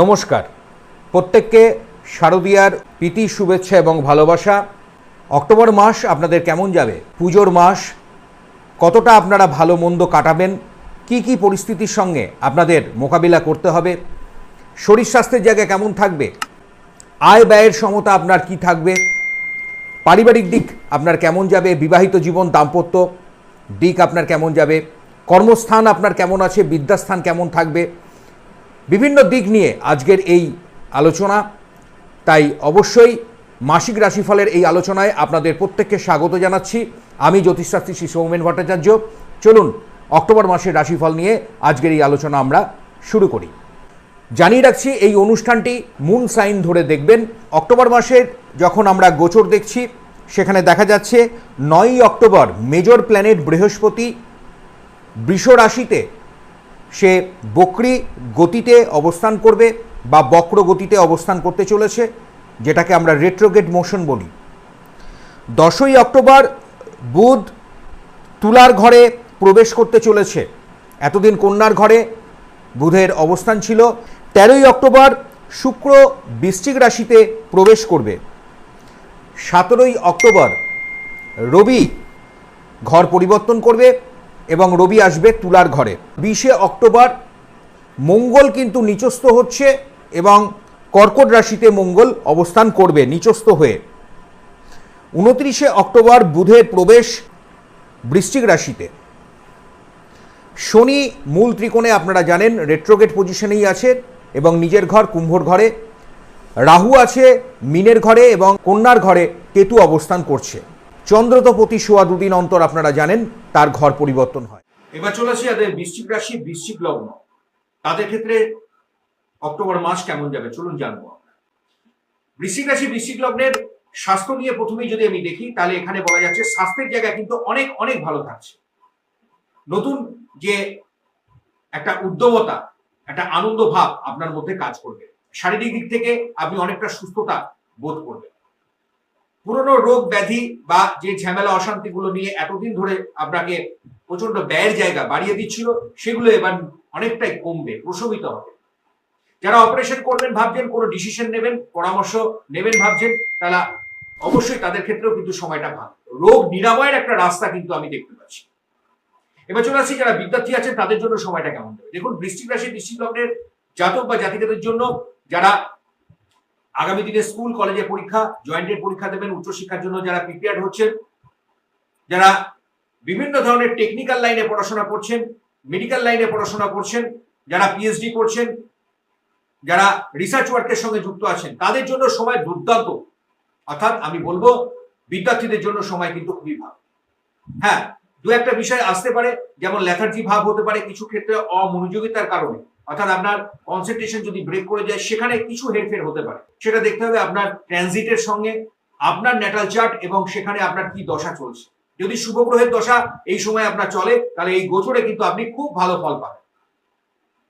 নমস্কার। প্রত্যেককে শারদীয়ার প্রীতি, শুভেচ্ছা এবং ভালোবাসা। অক্টোবর মাস আপনাদের কেমন যাবে? পুজোর মাস কতটা আপনারা ভালো মন্দ কাটাবেন? কি কি পরিস্থিতির সঙ্গে আপনাদের মোকাবিলা করতে হবে? শরীর স্বাস্থ্যের জায়গা কেমন থাকবে? আয় ব্যয়ের সমতা আপনার কি থাকবে? পারিবারিক দিক আপনার কেমন যাবে? বিবাহিত জীবন, দাম্পত্য দিক আপনার কেমন যাবে? কর্মস্থান আপনার কেমন আছে? বিদ্যাস্থান কেমন থাকবে? বিভিন্ন দিক নিয়ে আজকের এই আলোচনা। তাই অবশ্যই মাসিক রাশিফলের এই আলোচনায় আপনাদের প্রত্যেককে স্বাগত জানাচ্ছি। আমি জ্যোতিষশাস্ত্রী শ্রী সৌমেন ভট্টাচার্য। চলুন, অক্টোবর মাসের রাশিফল নিয়ে আজকের এই আলোচনা আমরা শুরু করি। জানিয়ে রাখছি, এই অনুষ্ঠানটি মুন সাইন ধরে দেখবেন। অক্টোবর মাসের যখন আমরা গোচর দেখছি, সেখানে দেখা যাচ্ছে, নয়ই অক্টোবর মেজর প্ল্যানেট বৃহস্পতি বৃষ রাশিতে সে বক্রি গতিতে অবস্থান করবে বা বক্র গতিতে অবস্থান করতে চলেছে, যেটাকে আমরা রেট্রোগেট মোশন বলি। দশই অক্টোবর বুধ তুলার ঘরে প্রবেশ করতে চলেছে। এতদিন কন্যার ঘরে বুধের অবস্থান ছিল। তেরোই অক্টোবর শুক্র বৃশ্চিক রাশিতে প্রবেশ করবে। সতেরোই অক্টোবর রবি ঘর পরিবর্তন করবে। এবং রবি আসবে তুলার ঘরে। বিশে অক্টোবর মঙ্গল কিন্তু নিচস্থ হচ্ছে এবং কর্কট রাশিতে মঙ্গল অবস্থান করবে নিচস্থ হয়ে। উনত্রিশে অক্টোবর বুধের প্রবেশ বৃশ্চিক রাশিতে। শনি মূল ত্রিকোণে আপনারা জানেন রেট্রোগেট পজিশনেই আছে এবং নিজের ঘর কুম্ভর ঘরে। রাহু আছে, মিনের ঘরে এবং কন্যার ঘরে কেতু অবস্থান করছে। চন্দ্র তো প্রতি দুদিন অন্তর আপনারা জানেন, তার ঘর পরিবর্তন হয়। এবার চলে আসি যাদের বৃশ্চিক রাশি, বৃশ্চিক লগ্ন। তাদের ক্ষেত্রে অক্টোবর মাস কেমন যাবে, চলুন জানব বৃশ্চিক রাশি, বৃশ্চিক লগ্নের স্বাস্থ্য নিয়ে প্রথমেই যদি আমি দেখি, তাহলে এখানে বলা যাচ্ছে স্বাস্থ্যের জায়গায় কিন্তু অনেক অনেক ভালো থাকছে। নতুন যে একটা উদ্যমতা, একটা আনন্দ ভাব আপনার মধ্যে কাজ করবে। শারীরিক দিক থেকে আপনি অনেকটা সুস্থতা বোধ করবেন। পুরনো রোগ ব্যাধি বা যে ঝামেলা অশান্তিগুলো নিয়ে এতদিন ধরে আপনাকে প্রচণ্ড ব্যয়ের জায়গা বাড়িয়ে দিচ্ছিল, সেগুলো এবার অনেকটাই কমবে, প্রশমিত হবে। যারা অপারেশন করবেন, ভাবছেন, কোনো ডিসিশন নেবেন, পরামর্শ নেবেন, ভাবছেন, তারা অবশ্যই তাদের ক্ষেত্রেও কিন্তু সময়টা ভালো। রোগ নিরাময়ের একটা রাস্তা কিন্তু আমি দেখতে পাচ্ছি। এবার চলে আসছি, যারা বিদ্যার্থী আছেন, তাদের জন্য সময়টা কেমন যাবে দেখুন বৃষ্টিক রাশি বৃষ্টিক লগ্নের জাতক বা জাতিকাদের জন্য যারা আগামী দিনে স্কুল, কলেজে পরীক্ষা জয়েন্টের পরীক্ষা দেবেন, উচ্চশিক্ষার জন্য যারা প্রিপেয়ার হচ্ছেন, যারা বিভিন্ন ধরনের টেকনিক্যাল লাইনে পড়াশোনা করছেন মেডিকেল লাইনে পড়াশোনা করছেন, যারা পিএইচডি করছেন, যারা রিসার্চ ওয়ার্কের সঙ্গে যুক্ত আছেন, তাদের জন্য সময় দুর্দান্ত। অর্থাৎ আমি বলব, বিদ্যার্থীদের জন্য সময় কিন্তু খুবই ভালো। হ্যাঁ দু একটা বিষয় আসতে পারে, যেমন লেথার্জি ভাব হতে পারে, কিছু ক্ষেত্রে অমনোযোগিতার কারণে। অর্থাৎ আপনার কনসেন্ট্রেশন যদি ব্রেক করে যায়, সেখানে কিছু হেরফের হতে পারে। সেটা দেখতে হবে আপনার ট্রানজিটের সঙ্গে, আপনার ন্যাটাল চার্ট এবং সেখানে আপনার কি দশা চলছে। যদি শুভ গ্রহের দশা এই সময় আপনার চলে, তাহলে এই গোচরে কিন্তু আপনি খুব ভালো ফল পাবেন।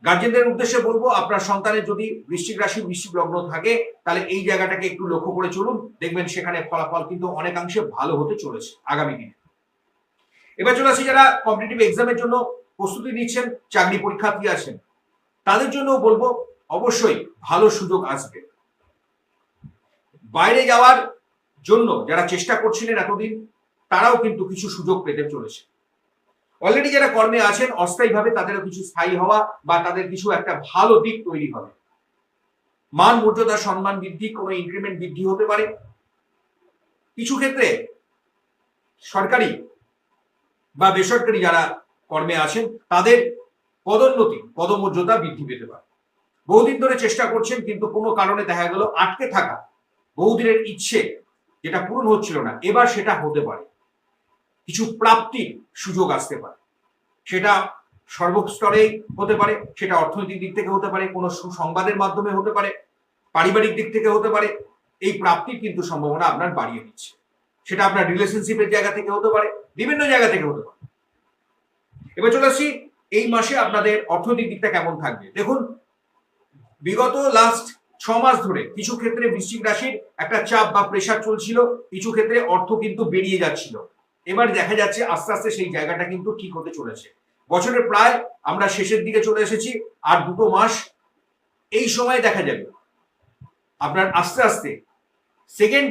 গার্জেনদের উদ্দেশ্যে বলব, আপনার সন্তানের যদি বৃশ্চিক রাশি, বৃশ্চিক লগ্ন থাকে, তাহলে এই জায়গাটাকে একটু লক্ষ্য করে চলুন। দেখবেন সেখানে ফলাফল কিন্তু অনেকাংশে ভালো হতে চলেছে আগামী দিনে। এবার চলে আসি যারা কম্পিটিটিভ এক্সামের জন্য প্রস্তুতি নিচ্ছেন, চাকরি পরীক্ষার্থী আছেন। তাদের জন্য বলব, অবশ্যই ভালো সুযোগ আসবে। বাইরে যাওয়ার জন্য যারা চেষ্টা করছিলেন এতদিন, তারাও কিন্তু কিছু সুযোগ পেতে চলেছে। অলরেডি যারা কর্মে আছেন, অস্থায়ীভাবে তাদেরও কিছু স্থায়ী হওয়া বা তাদের কিছু একটা ভালো দিক তৈরি হবে। মান, মর্যাদা, সম্মান বৃদ্ধি, কোনো ইনক্রিমেন্ট বৃদ্ধি হতে পারে। কিছু ক্ষেত্রে সরকারি বা বেসরকারি যারা কর্মে আছেন, তাদের পদোন্নতি, পদমর্যাদা বৃদ্ধি পেতে পারে। বহুদিন ধরে চেষ্টা করছেন, কিন্তু কোনো কারণে দেখা গেল আটকে থাকা বহুদিনের ইচ্ছে যেটা পূরণ হচ্ছিল না, এবার সেটা হতে পারে। কিছু প্রাপ্তির সুযোগ আসতে পারে। সেটা সর্বস্তরেই হতে পারে, সেটা অর্থনৈতিক দিক থেকে হতে পারে, কোনো সুসংবাদের মাধ্যমে হতে পারে, পারিবারিক দিক থেকে হতে পারে, এই প্রাপ্তির কিন্তু সম্ভাবনা আপনার বাড়িয়ে দিচ্ছে। সেটা আপনার রিলেশনশিপের জায়গা থেকে হতে পারে, বিভিন্ন জায়গা থেকে হতে পারে। এবার চলে আসছি এই মাসে আপনাদের অর্থনৈতিক দিকটা কেমন থাকবে? দেখুন, বিগত লাস্ট ছ মাস ধরে কিছু ক্ষেত্রে বৃশ্চিক রাশির একটা চাপ বা প্রেশার চলছিল, কিছু ক্ষেত্রে অর্থ কিন্তু বেরিয়ে যাচ্ছিল। এবার দেখা যাচ্ছে আস্তে আস্তে সেই জায়গাটা কিন্তু ঠিক হতে চলেছে। বছরের প্রায় আমরা শেষের দিকে চলে এসেছি, আর দুটো মাস এই সময় দেখা যাবে। আপনার আস্তে আস্তে সেকেন্ড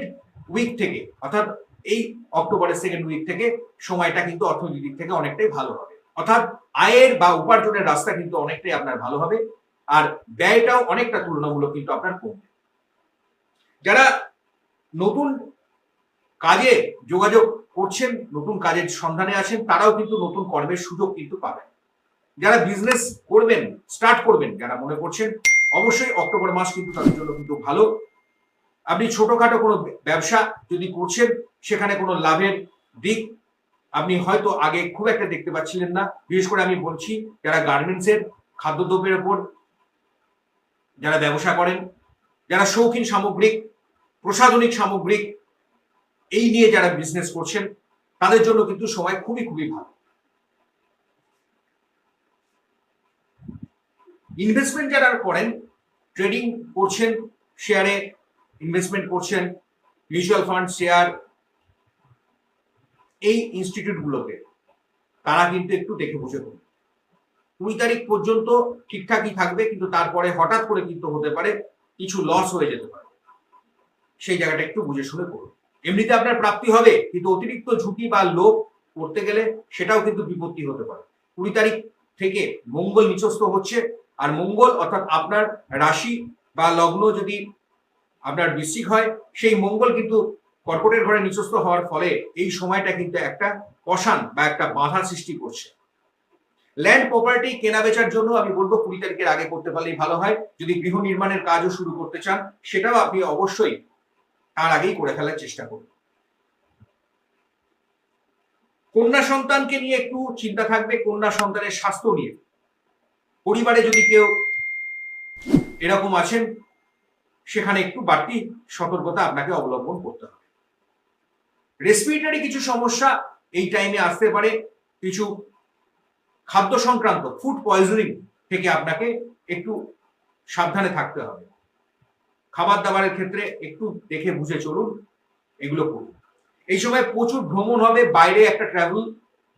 উইক থেকে, অর্থাৎ এই অক্টোবরের সেকেন্ড উইক থেকে সময়টা কিন্তু অর্থনৈতিক দিক থেকে অনেকটাই ভালো হবে। অর্থাৎ আয়ের বা উপার্জনের রাস্তা কিন্তু অনেকটাই আপনার ভালো হবে, আর ব্যয়টাও অনেকটা তুলনামূলক কিন্তু আপনার কমবে। যারা নতুন কাজে যোগাযোগ করছেন, নতুন কাজের সন্ধানে আছেন, তারাও কিন্তু নতুন কর্মের সুযোগ কিন্তু পাবেন। যারা বিজনেস করবেন স্টার্ট করবেন, যারা মনে করছেন, অবশ্যই অক্টোবর মাস কিন্তু তাদের জন্য কিন্তু ভালো। আপনি ছোটখাটো কোনো ব্যবসা যদি করছেন, সেখানে কোনো লাভের দিক আপনি হয়তো আগে খুব একটা দেখতে পাচ্ছিলেন না। বিশেষ করে আমি বলছি, যারা গার্মেন্টস গার্মেন্টসের খাদ্যদ্রব্যের ওপর যারা ব্যবসা করেন, যারা শৌখিন সামগ্রিক, প্রসাধনিক সামগ্রিক, এই নিয়ে যারা বিজনেস করছেন, তাদের জন্য কিন্তু সময় খুবই খুবই ভালো। ইনভেস্টমেন্ট যারা করেন ট্রেডিং করছেন শেয়ারে ইনভেস্টমেন্ট করছেন মিউচুয়াল ফান্ড শেয়ার এই ইনস্টিটিউটগুলোকে তারা কিন্তু একটু দেখে বুঝে করুন কুড়ি তারিখ পর্যন্ত ঠিকঠাকই থাকবে, কিন্তু তারপরে হঠাৎ করে কিন্তু হতে পারে কিছু লস হয়ে যেতে পারে। সেই জায়গাটা একটু বুঝে শুনে করুন এমনিতে আপনার প্রাপ্তি হবে, কিন্তু অতিরিক্ত ঝুঁকি বা লোভ করতে গেলে সেটাও কিন্তু বিপত্তি হতে পারে। কুড়ি তারিখ থেকে মঙ্গল নিচস্থ হচ্ছে, আর মঙ্গল অর্থাৎ আপনার রাশি বা লগ্ন যদি আপনার বৃশ্চিক হয়, সেই মঙ্গল কিন্তু কর্কটের ঘরে নিচস্থ হওয়ার ফলে এই সময়টা কিন্তু একটা কষান বা একটা বাধা সৃষ্টি করছে। ল্যান্ড প্রপার্টি কেনা বেচার জন্য আমি বলব কুড়ি তারিখের আগে করতে পারলেই ভালো হয়। যদি গৃহ নির্মাণের কাজও শুরু করতে চান, সেটাও আপনি অবশ্যই তার আগেই করে ফেলার চেষ্টা করুন। কন্যা সন্তানকে নিয়ে একটু চিন্তা থাকবে, কন্যা সন্তানের স্বাস্থ্য নিয়ে। পরিবারে যদি কেউ এরকম আছেন, সেখানে একটু বাড়তি সতর্কতা আপনাকে অবলম্বন করতে হবে। রেসপিরেটরি কিছু সমস্যা এই টাইমে আসতে পারে। কিছু খাদ্য সংক্রান্ত ফুড পয়জনিং থেকে আপনাকে একটু সাবধানে থাকতে হবে। খাবার দাবারের ক্ষেত্রে একটু দেখে বুঝে চলুন, এগুলো করুন। এই সময় প্রচুর ভ্রমণ হবে, বাইরে একটা ট্রাভেল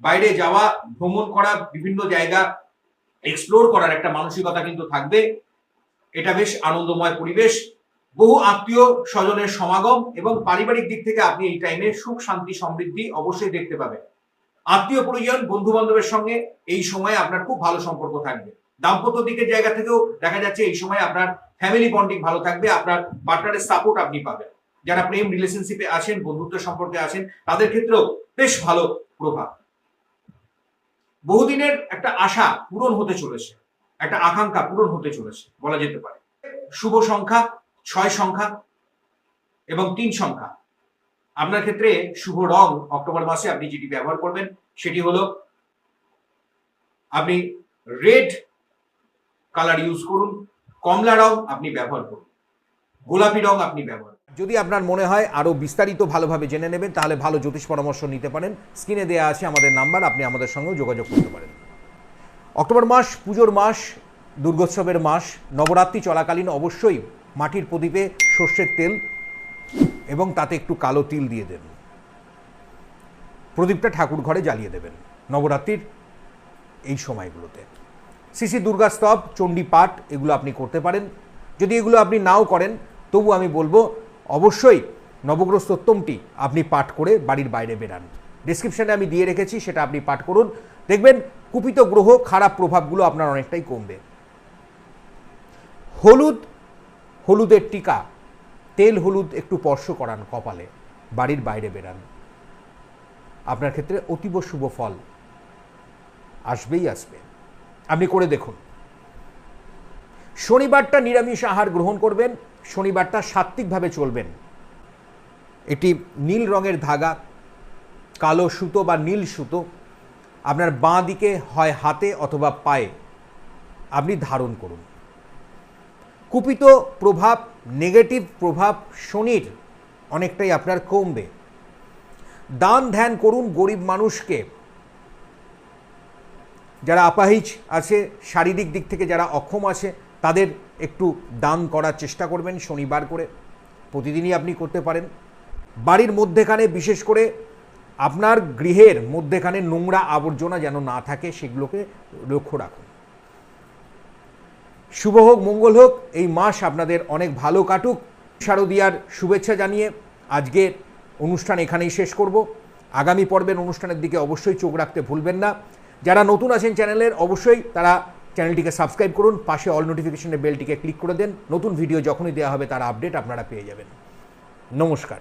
বাইরে যাওয়া, ভ্রমণ করা, বিভিন্ন জায়গা এক্সপ্লোর করার একটা মানসিকতা কিন্তু থাকবে। এটা বেশ আনন্দময় পরিবেশ। বহু আত্মীয় স্বজনের সমাগম এবং পারিবারিক দিক থেকে আপনি এই টাইমে সুখ, শান্তি, সমৃদ্ধি অবশ্যই দেখতে পাবেন। আত্মীয় পরিজন বন্ধু বান্ধবের সঙ্গে এই সময় আপনার খুব ভালো সম্পর্ক থাকবে। দাম্পত্য দিকের জায়গা থেকেও দেখা যাচ্ছে এই সময় আপনার ফ্যামিলি বন্ডিং ভালো থাকবে, আপনার পার্টনারের সাপোর্ট আপনি পাবেন। যারা প্রেম রিলেশনশিপে আছেন, বন্ধুত্ব সম্পর্কে আছেন, তাদের ক্ষেত্রেও বেশ ভালো প্রভাব। বহুদিনের একটা আশা পূরণ হতে চলেছে, একটা আকাঙ্ক্ষা পূরণ হতে চলেছে, বলা যেতে পারে। শুভ সংখ্যা ছয় সংখ্যা এবং তিন সংখ্যা। আপনার ক্ষেত্রে শুভ রং অক্টোবর মাসে আপনি যেটি ব্যবহার করবেন, সেটি হলো আপনি রেড কালার ইউজ করুন, কমলা রং আপনি ব্যবহার করুন, গোলাপি রং আপনি ব্যবহার যদি আপনার মনে হয় আরও বিস্তারিত ভালোভাবে জেনে নেবেন, তাহলে ভালো জ্যোতিষ পরামর্শ নিতে পারেন। স্ক্রিনে দেওয়া আছে আমাদের নাম্বার, আপনি আমাদের সঙ্গেও যোগাযোগ করতে পারেন। অক্টোবর মাস, পুজোর মাস, দুর্গোৎসবের মাস, নবরাত্রি চলাকালীন অবশ্যই মাটির প্রদীপে সর্ষের তেল এবং তাতে একটু কালো তিল দিয়ে দেন প্রদীপটা ঠাকুর ঘরে জ্বালিয়ে দেবেন নবরাত্রির এই সময়গুলোতে। শ্রী দুর্গা স্তব, চণ্ডী পাঠ, এগুলো আপনি করতে পারেন। যদি এগুলো আপনি নাও করেন, তবু আমি বলব, অবশ্যই নবগ্রহ স্তোত্তমটি আপনি পাঠ করে বাড়ির বাইরে বেরান। ডিসক্রিপশানে আমি দিয়ে রেখেছি, সেটা আপনি পাঠ করুন। দেখবেন, কুপিত গ্রহ, খারাপ প্রভাবগুলো আপনার অনেকটাই কমবে। হলুদ হলুদের টিকা, তেল হলুদ একটু স্পর্শ করান কপালে, বাড়ির বাইরে বেরান। আপনার ক্ষেত্রে অতীব শুভ ফল আসবেই আসবে। আপনি করে দেখুন। শনিবারটা নিরামিষ আহার গ্রহণ করবেন, শনিবারটা সাত্ত্বিকভাবে চলবেন। এটি নীল রঙের ধাগা, কালো সুতো বা নীল সুতো, আপনার বাঁ দিকে হয় হাতে অথবা পায়ে। আপনি ধারণ করুন। কুপিত প্রভাব নেগেটিভ প্রভাব শনির অনেকটাই আপনার কমবে। দান ধ্যান করুন গরিব মানুষকে। যারা আপাহিজ আছে, শারীরিক দিক থেকে যারা অক্ষম আছে, তাদের একটু দান করার চেষ্টা করবেন শনিবার করে। প্রতিদিনই আপনি করতে পারেন। বাড়ির মধ্যেখানে বিশেষ করে আপনার গৃহের মধ্যেখানে নোংরা আবর্জনা যেন না থাকে, সেগুলোকে লক্ষ্য রাখুন। শুভ হোক, মঙ্গল হোক, এই মাস আপনাদের অনেক ভালো কাটুক। শারদিয়ার শুভেচ্ছা জানিয়ে আজকের অনুষ্ঠান এখানেই শেষ করব। আগামী পর্বের অনুষ্ঠানের দিকে অবশ্যই চোখ রাখতে ভুলবেন না। যারা নতুন আছেন চ্যানেলের, অবশ্যই তারা চ্যানেলটিকে সাবস্ক্রাইব করুন, পাশে অল নোটিফিকেশনের বেলটিকে ক্লিক করে দেন। নতুন ভিডিও যখনই দেওয়া হবে, তার আপডেট আপনারা পেয়ে যাবেন। নমস্কার।